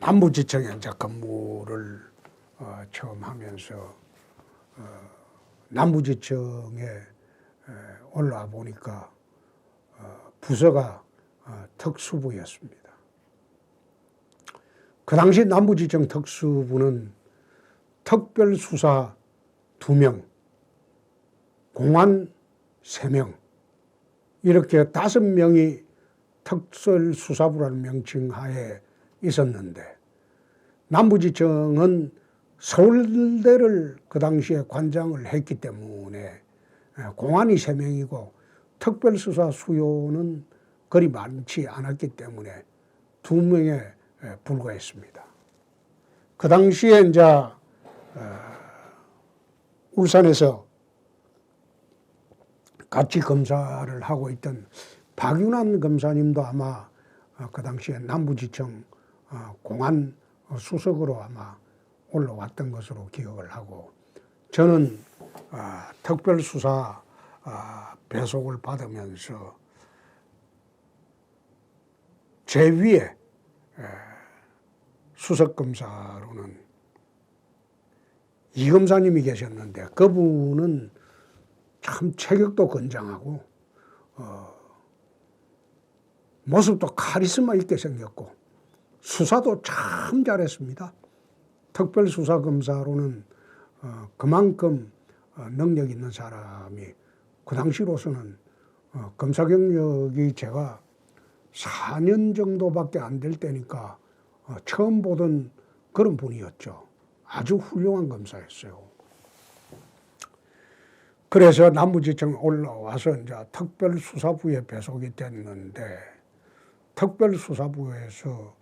남부지청에 이제 근무를 어, 처음 하면서 어, 남부지청에 에, 올라와 보니까 어, 부서가 어, 특수부였습니다. 그 당시 남부지청 특수부는 특별수사 2명, 공안 3명, 이렇게 다섯 명이 특설수사부라는 명칭 하에 있었는데 남부지청은 서울대를 그 당시에 관장을 했기 때문에 공안이 세 명이고 특별수사 수요는 그리 많지 않았기 때문에 두 명에 불과했습니다. 그 당시에 이제 어, 울산에서 같이 검사를 하고 있던 박윤환 검사님도 아마 어, 그 당시에 남부지청 어, 공안 수석으로 아마 올라왔던 것으로 기억을 하고 저는 아, 특별수사 아, 배속을 받으면서 제 위에 수석 검사로는 이 검사님이 계셨는데 그분은 참 체격도 건장하고 어, 모습도 카리스마 있게 생겼고 수사도 참 잘했습니다. 특별수사검사로는 어, 그만큼 어, 능력 있는 사람이 그 당시로서는 어, 검사 경력이 제가 4년 정도밖에 안 될 때니까 어, 처음 보던 그런 분이었죠. 아주 훌륭한 검사였어요. 그래서 남부지청 올라와서 이제 특별수사부에 배속이 됐는데 특별수사부에서 어,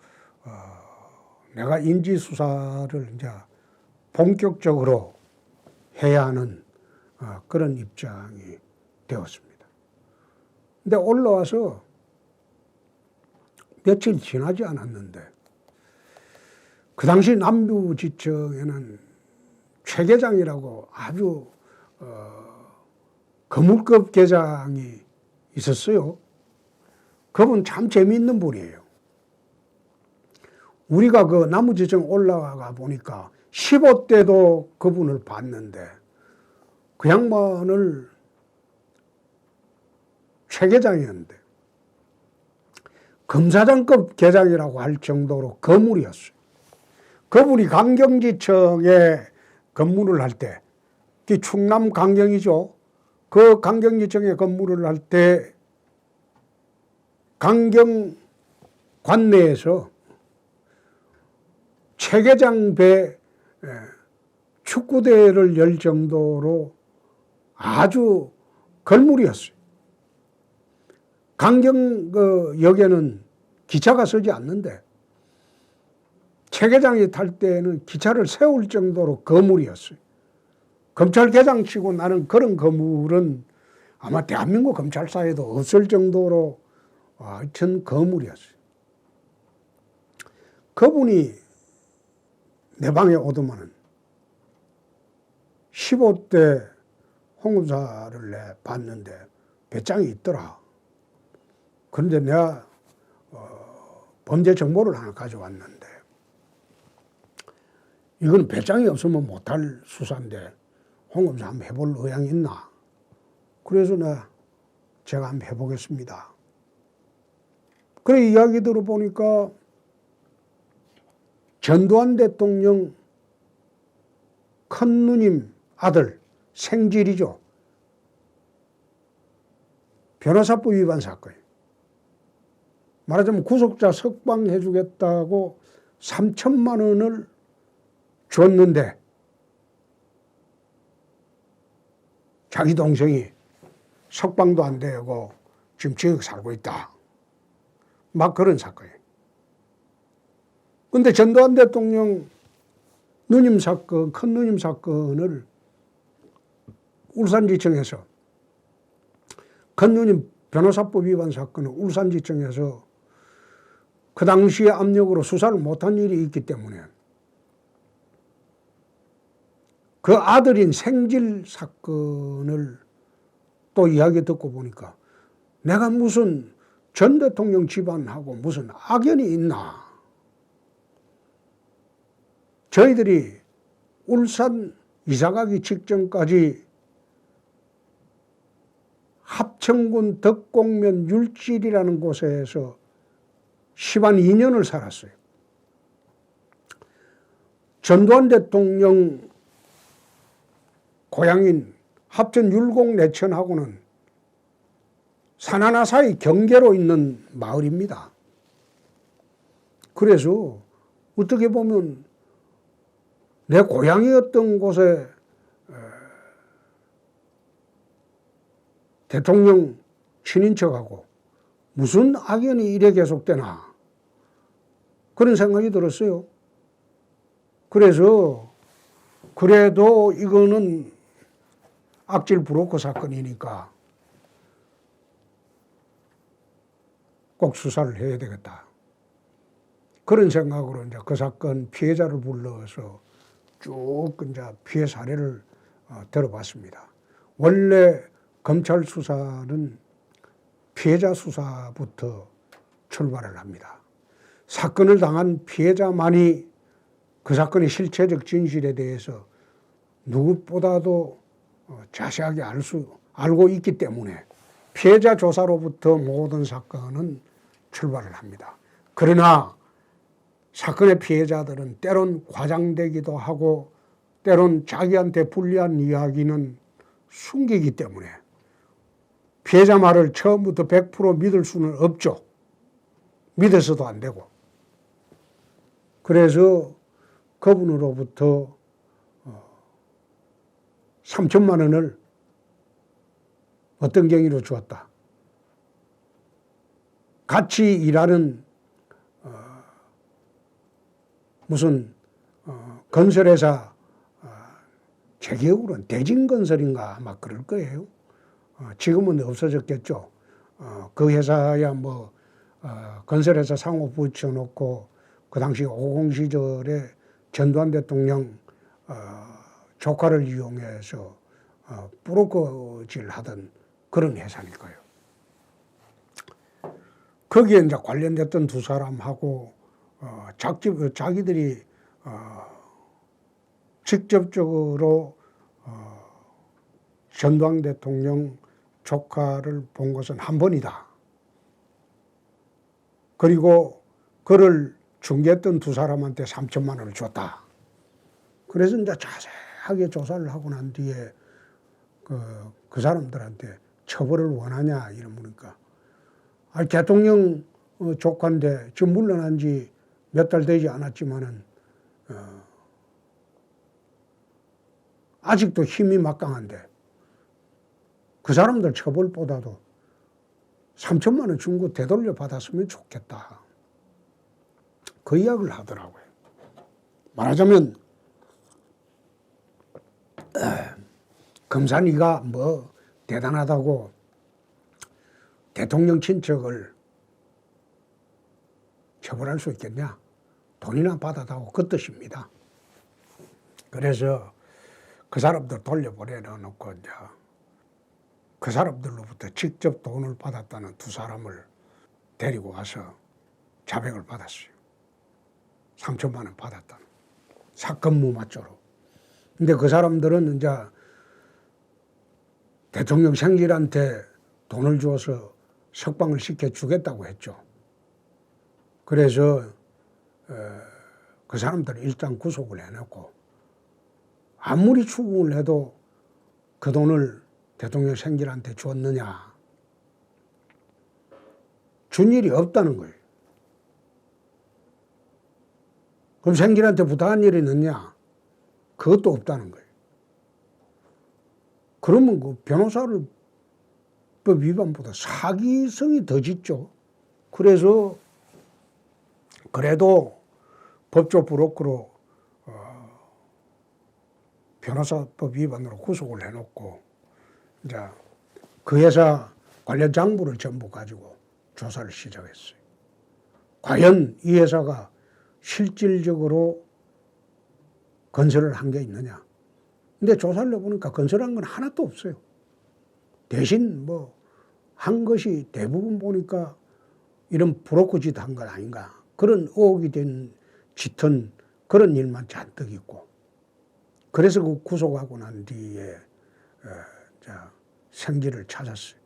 내가 인지 수사를 이제 본격적으로 해야 하는 어, 그런 입장이 되었습니다. 근데 올라와서 며칠 지나지 않았는데 그 당시 남부지청에는 최 계장이라고 아주 어, 거물급 계장이 있었어요. 그분 참 재미있는 분이에요. 우리가 그 나무지청 올라가 보니까 15대도 그분을 봤는데 그 양반을 최계장이었는데 검사장급 계장이라고 할 정도로 거물이었어요. 그분이 강경지청에 근무를 할 때, 그 충남 강경이죠. 그 강경지청에 근무를 할 때 강경 관내에서 체계장 배 축구대회를 열 정도로 아주 걸물이었어요. 강경 그 역에는 기차가 서지 않는데 체계장이 탈 때는 기차를 세울 정도로 거물이었어요. 검찰 개장 치고 나는 그런 거물은 아마 대한민국 검찰사에도 없을 정도로 하여튼 거물이었어요. 그분이 내 방에 오더만은 15대 홍금사를 내 봤는데 배짱이 있더라. 그런데 내가 어, 범죄 정보를 하나 가져왔는데 이건 배짱이 없으면 못할 수사인데 홍금사 한번 해볼 의향이 있나? 그래서 내가 제가 한번 해보겠습니다. 그래 이야기 들어보니까 전두환 대통령 큰 누님 아들 생질이죠. 변호사법 위반 사건. 말하자면 구속자 석방해 주겠다고 3천만 원을 줬는데 자기 동생이 석방도 안 되고 지금 지역 살고 있다. 막 그런 사건이에요. 근데 전두환 대통령 누님 사건, 큰 누님 사건을 울산지청에서 큰 누님 변호사법 위반 사건을 울산지청에서 그 당시에 압력으로 수사를 못한 일이 있기 때문에 그 아들인 생질 사건을 또 이야기 듣고 보니까 내가 무슨 전 대통령 집안하고 무슨 악연이 있나. 저희들이 울산 이사가기 직전까지 합천군 덕곡면 율질이라는 곳에서 10한 2년을 살았어요. 전두환 대통령 고향인 합천 율곡 내천하고는 산 하나 사이 경계로 있는 마을입니다. 그래서 어떻게 보면 내 고향이었던 곳에 대통령 친인척하고 무슨 악연이 이래 계속되나 그런 생각이 들었어요. 그래서 그래도 이거는 악질 브로커 사건이니까 꼭 수사를 해야 되겠다. 그런 생각으로 이제 그 사건 피해자를 불러서 쭉 이제 피해 사례를 어, 들어봤습니다. 원래 검찰 수사는 피해자 수사부터 출발을 합니다. 사건을 당한 피해자만이 그 사건의 실체적 진실에 대해서 누구보다도 어, 자세하게 알 수, 알고 있기 때문에 피해자 조사로부터 모든 사건은 출발을 합니다. 그러나 사건의 피해자들은 때론 과장되기도 하고 때론 자기한테 불리한 이야기는 숨기기 때문에 피해자 말을 처음부터 100% 믿을 수는 없죠. 믿어서도 안 되고. 그래서 그분으로부터 3천만 원을 어떤 경위로 주었다. 같이 일하는 어, 무슨 어, 건설회사 어, 제 기억으로는 대진건설인가 아마 그럴 거예요. 어, 지금은 없어졌겠죠. 어, 그 회사야 뭐 어, 건설회사 상호 붙여놓고 그 당시 오공 시절에 전두환 대통령 어, 조카를 이용해서 어, 브로커질 하던 그런 회사일 거예요. 거기에 이제 관련됐던 두 사람하고 어, 자기, 자기들이 어, 직접적으로 어, 전두환 대통령 조카를 본 것은 한 번이다. 그리고 그를 중개했던 두 사람한테 3천만 원을 줬다. 그래서 이제 자세하게 조사를 하고 난 뒤에 그, 그 사람들한테 처벌을 원하냐 이러니까 아 대통령 어, 조카인데 지금 물러난 지 몇 달 되지 않았지만은 어, 아직도 힘이 막강한데 그 사람들 처벌보다도 3천만 원 준 거 되돌려 받았으면 좋겠다. 그 이야기를 하더라고요. 말하자면 검사니가 뭐 대단하다고 대통령 친척을 처벌할 수 있겠냐? 돈이나 받아다고 그 뜻입니다. 그래서 그 사람들 돌려보내 놓고 이제 그 사람들로부터 직접 돈을 받았다는 두 사람을 데리고 와서 자백을 받았어요. 3천만 원 받았다는 사건 무마조로. 근데 그 사람들은 이제 대통령 생질한테 돈을 주어서 석방을 시켜 주겠다고 했죠. 그래서 어, 그 사람들은 일단 구속을 해놓고 아무리 추궁을 해도 그 돈을 대통령 생질한테 줬느냐 준 일이 없다는 거예요. 그럼 생질한테 부탁한 일이 있느냐? 그것도 없다는 거예요. 그러면 그 변호사를 법 위반보다 사기성이 더 짙죠. 그래서 그래도 법조 브로커로 어, 변호사법 위반으로 구속을 해놓고 이제 그 회사 관련 장부를 전부 가지고 조사를 시작했어요. 과연 이 회사가 실질적으로 건설을 한 게 있느냐? 근데 조사를 해보니까 건설한 건 하나도 없어요. 대신 뭐 한 것이 대부분 보니까 이런 브로커 짓 한 건 아닌가. 그런 의혹이 된 짙은 그런 일만 잔뜩 있고 그래서 그 구속하고 난 뒤에 어, 자, 생질을 찾았어요.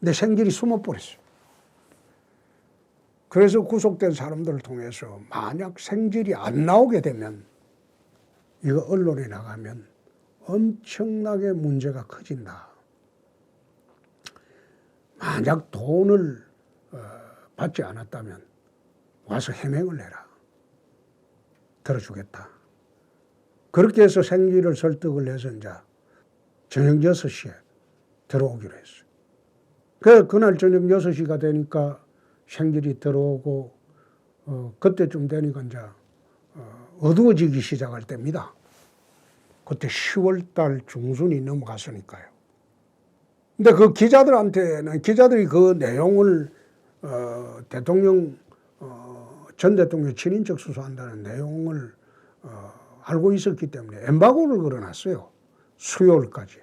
근데 생질이 숨어버렸어요. 그래서 구속된 사람들을 통해서 만약 생질이 안 나오게 되면 이거 언론에 나가면 엄청나게 문제가 커진다. 만약 돈을 어, 받지 않았다면 와서 해명을 해라. 들어주겠다. 그렇게 해서 생리를 설득을 해서 이제 저녁 6시에 들어오기로 했어요. 그, 그날 저녁 6시가 되니까 생길이 들어오고, 어, 그때쯤 되니까 이제, 어, 어두워지기 시작할 때입니다. 그때 10월 달 중순이 넘어갔으니까요. 근데 그 기자들한테는, 기자들이 그 내용을, 어, 대통령, 어, 전 대통령 친인척 수사한다는 내용을, 어, 알고 있었기 때문에 엠바고를 걸어놨어요. 수요일까지.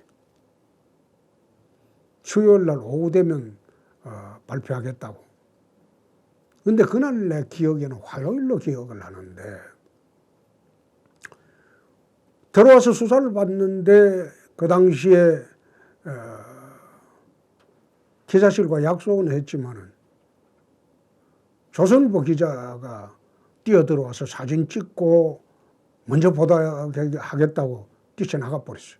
수요일 날 오후 되면 어, 발표하겠다고. 근데 그날 내 기억에는 화요일로 기억을 하는데 들어와서 수사를 받는데 그 당시에 어, 기자실과 약속은 했지만은 조선일보 기자가 뛰어들어와서 사진 찍고 먼저 보다 하겠다고 뛰쳐나가 버렸어요.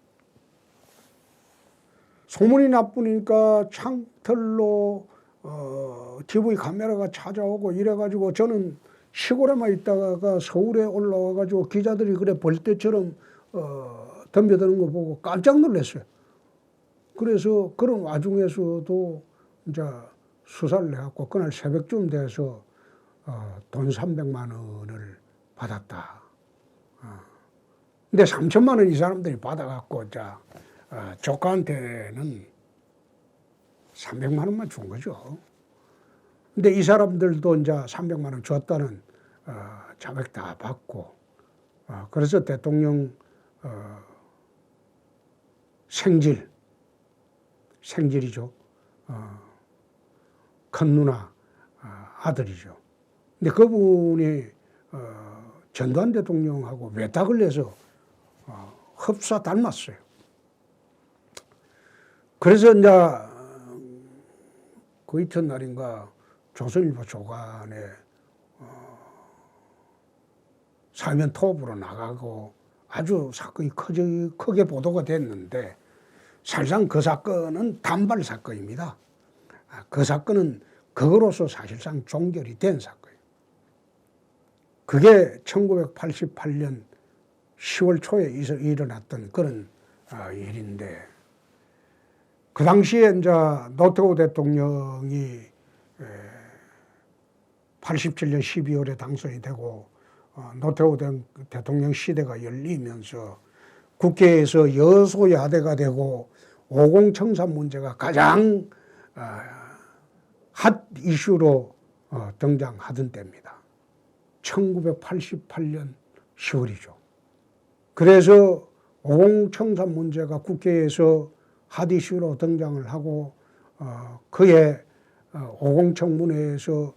소문이 나쁘니까 창틀로 어, TV 카메라가 찾아오고 이래가지고 저는 시골에만 있다가 서울에 올라와가지고 기자들이 그래 볼 때처럼 어, 덤벼드는 거 보고 깜짝 놀랐어요. 그래서 그런 와중에서도 이제 수사를 해갖고 그날 새벽쯤 돼서 어, 돈 300만 원을 받았다. 어. 근데 3천만 원 이 사람들이 받아갖고 자 어, 조카한테는 300만 원만 준 거죠. 근데 이 사람들도 이제 300만 원 줬다는 어, 자백 다 받고 어, 그래서 대통령 어, 생질 생질이죠. 어, 큰 누나 어, 아들이죠. 근데 그분이 어, 전두환 대통령하고 외탁을 내서 어, 흡사 닮았어요. 그래서 이제 그 이튿날인가 조선일보 조간에 어, 사면 톱으로 나가고 아주 사건이 크게, 크게 보도가 됐는데 사실상 그 사건은 단발 사건입니다. 아, 그 사건은 그거로서 사실상 종결이 된 사건이에요. 그게 1988년 10월 초에 일어났던 그런 아, 일인데 그 당시에 이제 노태우 대통령이 87년 12월에 당선이 되고 어, 노태우 대통령 시대가 열리면서 국회에서 여소야대가 되고 오공청산 문제가 가장 아, 핫 이슈로 어, 등장하던 때입니다. 1988년 10월이죠. 그래서 오공청산 문제가 국회에서 핫 이슈로 등장을 하고 어, 그의 어, 오공청문회에서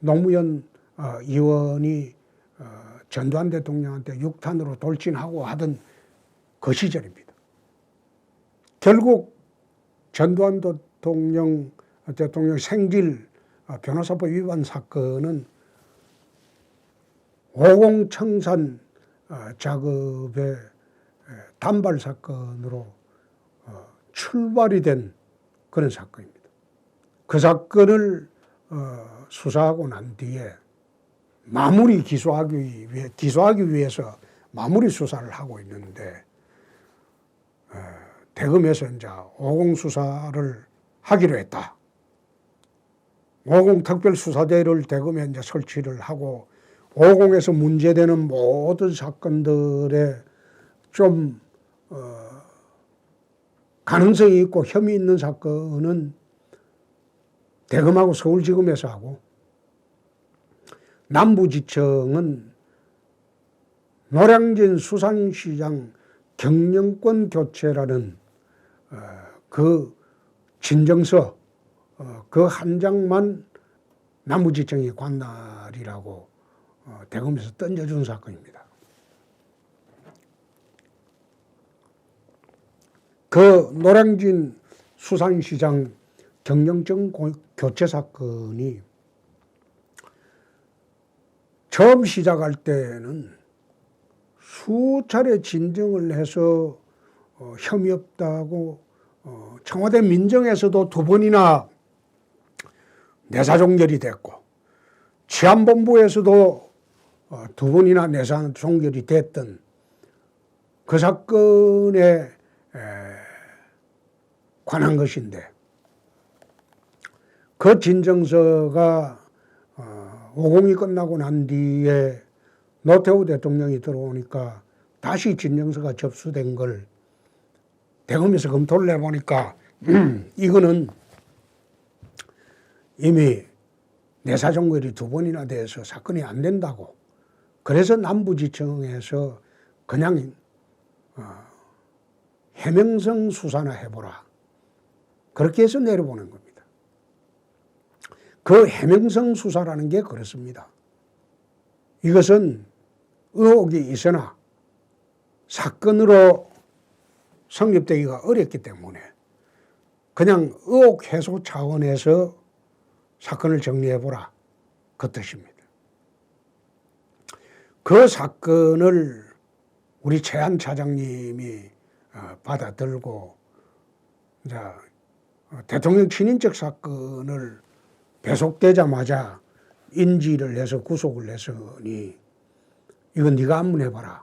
노무현 어, 의원이 어, 전두환 대통령한테 육탄으로 돌진하고 하던 그 시절입니다. 결국 전두환 대통령 대통령 생질 어, 변호사법 위반 사건은 오공청산 어, 작업의 단발 사건으로 어, 출발이 된 그런 사건입니다. 그 사건을 수사하고 난 뒤에 마무리 기소하기 위해 기소하기 위해서 마무리 수사를 하고 있는데 대검에서 이제 오공 수사를 하기로 했다. 오공 특별수사대를 대검에 이제 설치를 하고 오공에서 문제되는 모든 사건들에 좀 어, 가능성이 있고 혐의 있는 사건은 대검하고 서울지검에서 하고 남부지청은 노량진 수산시장 경영권 교체라는 어, 그 진정서 어, 그 한 장만 남부지청의 관날이라고 어, 어, 대검에서 던져준 사건입니다. 그 노량진 수산시장 경영정 교체 사건이 처음 시작할 때는 수차례 진정을 해서 어, 혐의 없다고 어, 청와대 민정에서도 두 번이나 내사종결이 됐고 치안본부에서도 두 번이나 내사 종결이 됐던 그 사건에 에, 관한 것인데 그 진정서가 어, 5공이 끝나고 난 뒤에 노태우 대통령이 들어오니까 다시 진정서가 접수된 걸 대검에서 검토를 해보니까 이거는 이미 내사종결이 두 번이나 돼서 사건이 안 된다고 그래서 남부지청에서 그냥 어, 해명성 수사나 해보라 그렇게 해서 내려보낸 겁니다. 그 해명성 수사라는 게 그렇습니다. 이것은 의혹이 있으나 사건으로 성립되기가 어렵기 때문에 그냥 의혹 해소 차원에서 사건을 정리해보라. 그 뜻입니다. 그 사건을 우리 최한 차장님이 어, 받아들고 이제 어, 대통령 친인척 사건을 배속되자마자 인지를 해서 구속을 했으니 이건 네가 안문해봐라.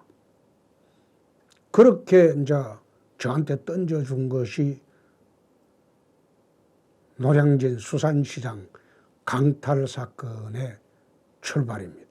그렇게 이제 저한테 던져준 것이 노량진 수산시장 강탈 사건의 출발입니다.